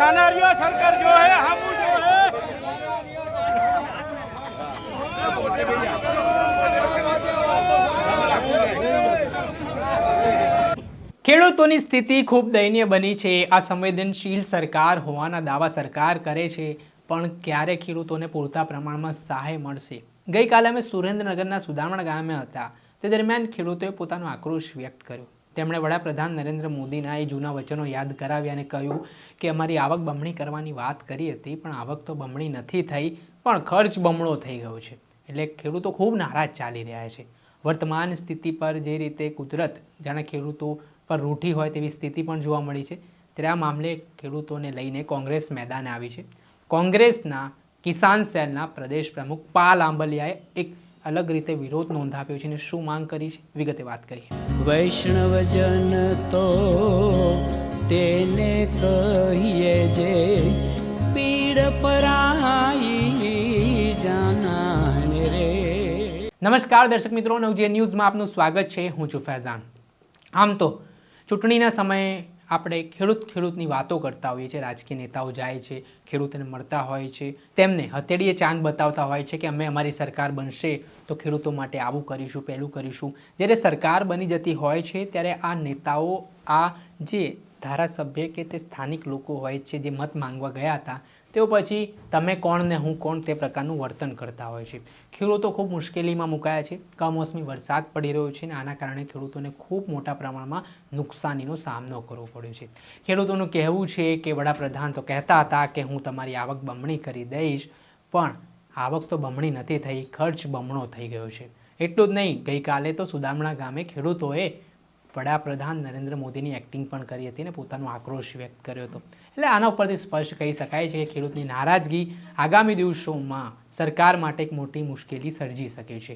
ખાનારીઓ સરકાર જો હે હામુ જો હે ખેડૂતોની સ્થિતિ ખૂબ દયનીય બની છે. આ સંવેદનશીલ સરકાર, હોવાના દાવા સરકાર કરે છે, પણ ક્યારે ખેડૂતોને પૂરતા પ્રમાણમાં સહાય મળશે? ગઈકાલે અમે સુરેન્દ્રનગરના સુદામણ ગામે હતા. તે દરમિયાન ખેડૂતોએ પોતાનો આક્રોશ વ્યક્ત કર્યો. તેમણે વડાપ્રધાન નરેન્દ્ર મોદીના એ જૂના વચનો યાદ કરાવ્યા અને કહ્યું કે અમારી આવક બમણી કરવાની વાત કરી હતી, પણ આવક તો બમણી નથી થઈ, પણ ખર્ચ બમણો થઈ ગયો છે. એટલે ખેડૂતો ખૂબ નારાજ ચાલી રહ્યા છે. વર્તમાન સ્થિતિ પર જે રીતે કુદરત, જાણે ખેડૂતો પર રૂઠી હોય તેવી સ્થિતિ પણ જોવા મળી છે. ત્યારે આ મામલે ખેડૂતોને લઈને કોંગ્રેસ મેદાને આવી છે. કોંગ્રેસના કિસાન સેલના પ્રદેશ પ્રમુખ પાલ આંબલિયાએ એક અલગ રીતે વિરોધ નોંધાવ્યો છે અને શું માંગ કરી છે, વિગતે વાત કરીએ. વૈષ્ણવજન તો તેને કહીએ જે પીડ પરાઈ જાનાને રે. નમસ્કાર દર્શક મિત્રો નવજીએ ન્યૂઝમાં આપનું સ્વાગત છે. હું છું ફૈઝાન. આમ તો ચૂંટણીના સમયે આપણે ખેડૂત ખેડૂતની વાતો કરતા હોઈએ છીએ, રાજકીય નેતાઓ જાય છે, ખેડૂતોને મળતા હોય છે, તેમને હથેળીએ ચાંદ બતાવતા હોય છે કે અમે અમારી સરકાર બનશે તો ખેડૂતો માટે આવું કરીશું, પહેલું કરીશું. જ્યારે સરકાર બની જતી હોય છે, ત્યારે આ નેતાઓ, આ જે ધારાસભ્ય કે તે સ્થાનિક લોકો હોય છે, જે મત માંગવા ગયા હતા તેઓ પછી તમે કોણ ને હું કોણ તે પ્રકારનું વર્તન કરતા હોય છે. ખેડૂતો ખૂબ મુશ્કેલીમાં મુકાયા છે. કમોસમી વરસાદ પડી રહ્યો છે અને આના કારણે ખેડૂતોને ખૂબ મોટા પ્રમાણમાં નુકસાનીનો સામનો કરવો પડ્યો છે. ખેડૂતોનું કહેવું છે કે વડાપ્રધાન તો કહેતા હતા કે હું તમારી આવક બમણી કરી દઈશ, પણ આવક તો બમણી નથી થઈ, ખર્ચ બમણો થઈ ગયો છે. એટલું જ નહીં, ગઈકાલે તો સુદામણા ગામે ખેડૂતોએ વડાપ્રધાન નરેન્દ્ર મોદીની એક્ટિંગ પણ કરી હતી અને પોતાનો આક્રોશ વ્યક્ત કર્યો હતો. એટલે આના ઉપરથી સ્પષ્ટ કહી શકાય છે કે ખેડૂતની નારાજગી આગામી દિવસોમાં સરકાર માટે એક મોટી મુશ્કેલી સર્જી શકે છે.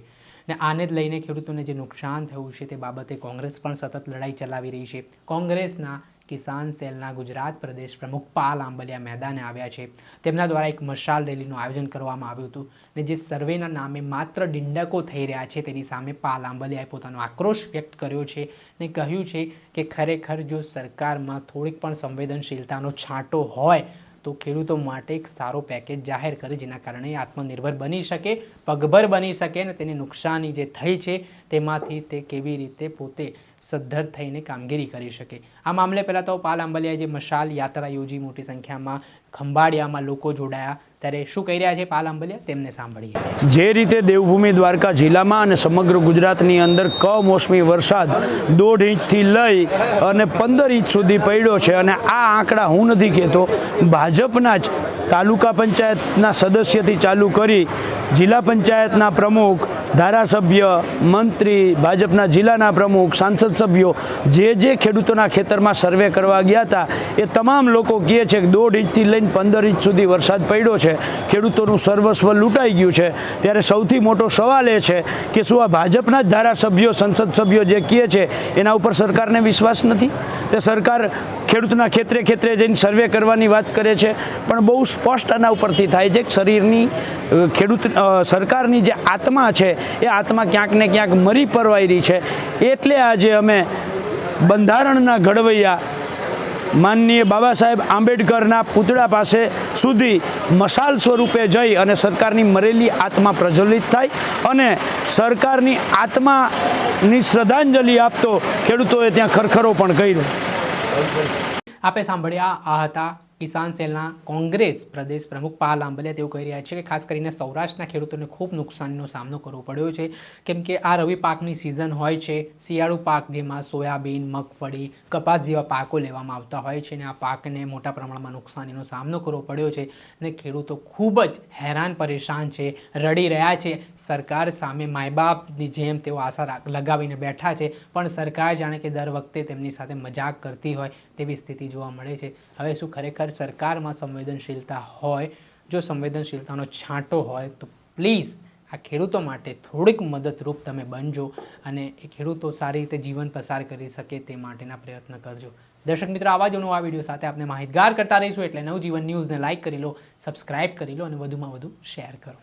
ને આને જ લઈને ખેડૂતોને જે નુકસાન થયું છે તે બાબતે કોંગ્રેસ પણ સતત લડાઈ ચલાવી રહી છે. કોંગ્રેસના કિસાન સેલના ગુજરાત પ્રદેશ પ્રમુખ પાલ આંબલિયા મેદાને આવ્યા છે. તેમના દ્વારા એક મશાલ રેલીનું આયોજન કરવામાં આવ્યું હતું ને જે સર્વેના નામે માત્ર ડિંડકો થઈ રહ્યા છે તેની સામે પાલ આંબલિયાએ પોતાનો આક્રોશ વ્યક્ત કર્યો છે ને કહ્યું છે કે ખરેખર જો સરકારમાં થોડીક પણ સંવેદનશીલતાનો છાંટો હોય તો ખેડૂતો માટે એક સારો પેકેજ જાહેર કરે જેના કારણે આત્મનિર્ભર બની શકે, પગભર બની શકે અને તેની નુકસાની જે થઈ છે તેમાંથી તે કેવી રીતે પોતે સદ્ધર થઈને કામગીરી કરી શકે. આ મામલે પહેલાં તો પાલ આંબલિયાએ જે મશાલ યાત્રા યોજી મોટી સંખ્યામાં ખંભાળિયામાં લોકો જોડાયા. ત્યારે શું કહી રહ્યા છે પાલ આંબલિયા? તેમને સાંભળીએ. જે રીતે દેવભૂમિ દ્વારકા જિલ્લામાં અને સમગ્ર ગુજરાતની અંદર કમોસમી વરસાદ દોઢ ઇંચથી લઈ અને પંદર ઇંચ સુધી પડ્યો છે અને આ આંકડા હું નથી કહેતો, ભાજપના જ તાલુકા પંચાયતના સદસ્યથી ચાલુ કરી જિલ્લા પંચાયતના પ્રમુખ ધારાસભ્ય, મંત્રી, ભાજપના જિલ્લાના પ્રમુખ, સાંસદ સભ્યો જે જે ખેડૂતોના ખેતરમાં સર્વે કરવા ગયા હતા, એ તમામ લોકો કહે છે કે દોઢ ઇંચથી લઈને પંદર ઇંચ સુધી વરસાદ પડ્યો છે. ખેડૂતોનું સર્વસ્વ લૂંટાઈ ગયું છે. ત્યારે સૌથી મોટો સવાલ એ છે કે શું આ ભાજપના જ ધારાસભ્યો, સંસદ સભ્યો જે કહે છે, એના ઉપર સરકારને વિશ્વાસ નથી? તે સરકાર ખેડૂતના ખેતરે ખેતરે જઈને સર્વે કરવાની વાત કરે છે, પણ બહુ સ્પષ્ટ આના ઉપરથી થાય છે કે શરીરની ખેડૂત સરકારની જે આત્મા છે એ આત્મા ક્યાંક ને ક્યાંક મરી પરવાઈ રહી છે. એટલે આજે અમે બંધારણના ઘડવૈયા માનનીય બાબા સાહેબ આંબેડકરના પૂતળા પાસે સુધી મશાલ સ્વરૂપે જઈ અને સરકારની મરેલી આત્મા પ્રજ્વલિત થાય અને સરકારની આત્માની શ્રદ્ધાંજલિ આપતો ખેડૂતોએ ત્યાં ખરખરો પણ કર્યો. આપે સાંભળ્યા, આ હતા કિસાન સેલના કોંગ્રેસ પ્રદેશ પ્રમુખ પાલ આંબલિયા તેઓ કહી રહ્યા છે કે ખાસ કરીને સૌરાષ્ટ્રના ખેડૂતોને ખૂબ નુકસાનનો સામનો કરવો પડ્યો છે. કેમ કે આ રવિ પાકની સિઝન હોય છે, શિયાળુ પાક જેમાં સોયાબીન, મગફળી, કપાસ જેવા પાકો લેવામાં આવતા હોય છે અને આ પાકને મોટા પ્રમાણમાં નુકસાનીનો સામનો કરવો પડ્યો છે અને ખેડૂતો ખૂબ જ હેરાન પરેશાન છે, રડી રહ્યા છે. સરકાર સામે માયબાપની જેમ તેઓ આશા લગાવીને બેઠા છે, પણ સરકાર જાણે કે દર વખતે તેમની સાથે મજાક કરતી હોય તેવી સ્થિતિ જોવા મળે છે. હવે શું ખરેખર સરકારમાં સંવેદનશીલતા હોય, જો સંવેદનશીલતાનો છાંટો હોય, તો પ્લીઝ આ ખેડૂતો માટે થોડીક મદદરૂપ તમે બનજો અને એ ખેડૂતો સારી રીતે જીવન પસાર કરી શકે તે માટેના પ્રયત્ન કરજો. દર્શક મિત્રો, આવા જ નવા વીડિયો સાથે આપણે માહિતગાર કરતા રહીશું એટલે નવજીવન ન્યૂઝને લાઇક કરી લો, સબસ્ક્રાઇબ કરી લો અને વધુમાં વધુ શેર કરો.